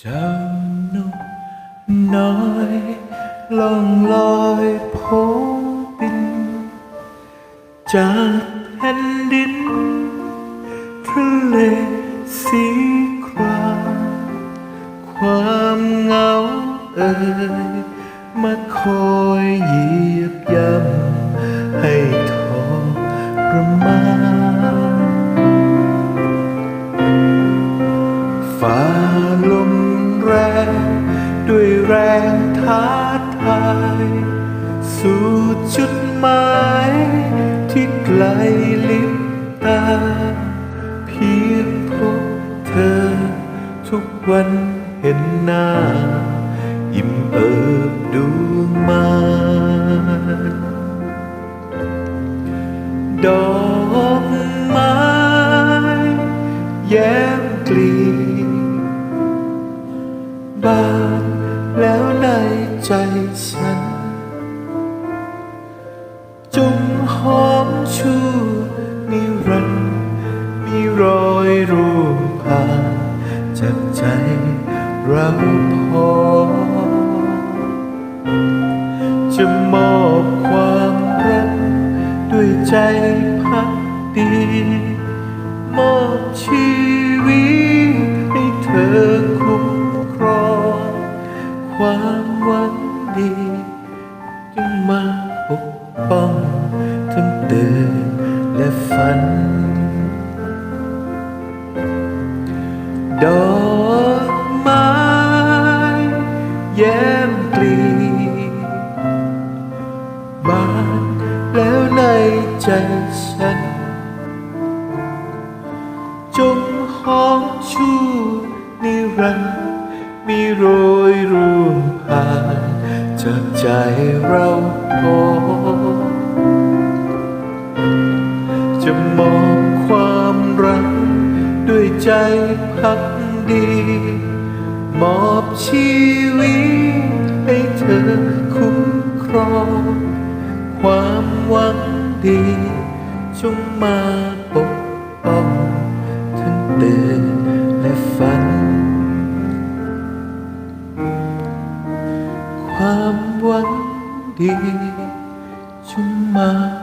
เจ้านกน้อยล่องลอยโพบิน จากแผ่นดินทะเลสีครามความเหงาเอ่ยมาคอยเหยียบย่ำให้ทรมาน ด้วยแรงท้าทาย สู่จุดหมายที่ไกลลิบตา เพียงพบเธอ ทุกวันเห็นหน้าอิ่มเอิบดวงมานดอกไม้แย้มกลีบาน แล้วในใจฉัน จงหอมชูนิรันดร์มีรอยรูปผ่านจากใจเราพอ จะมอบความรักด้วยใจพักดี มอบชี กป้องทั้งตื่นและฝัน ดอกไม้แย้มกลีบานแล้วในใจฉัน จงหอมชูนิรันดร์มีโร เราพอจะมองความรัก ด้วยใจพักดี มอบชีวิตให้เธอคุ้มครอง ความหวังดี จงมาปกป้อง ความหวังดี จงมา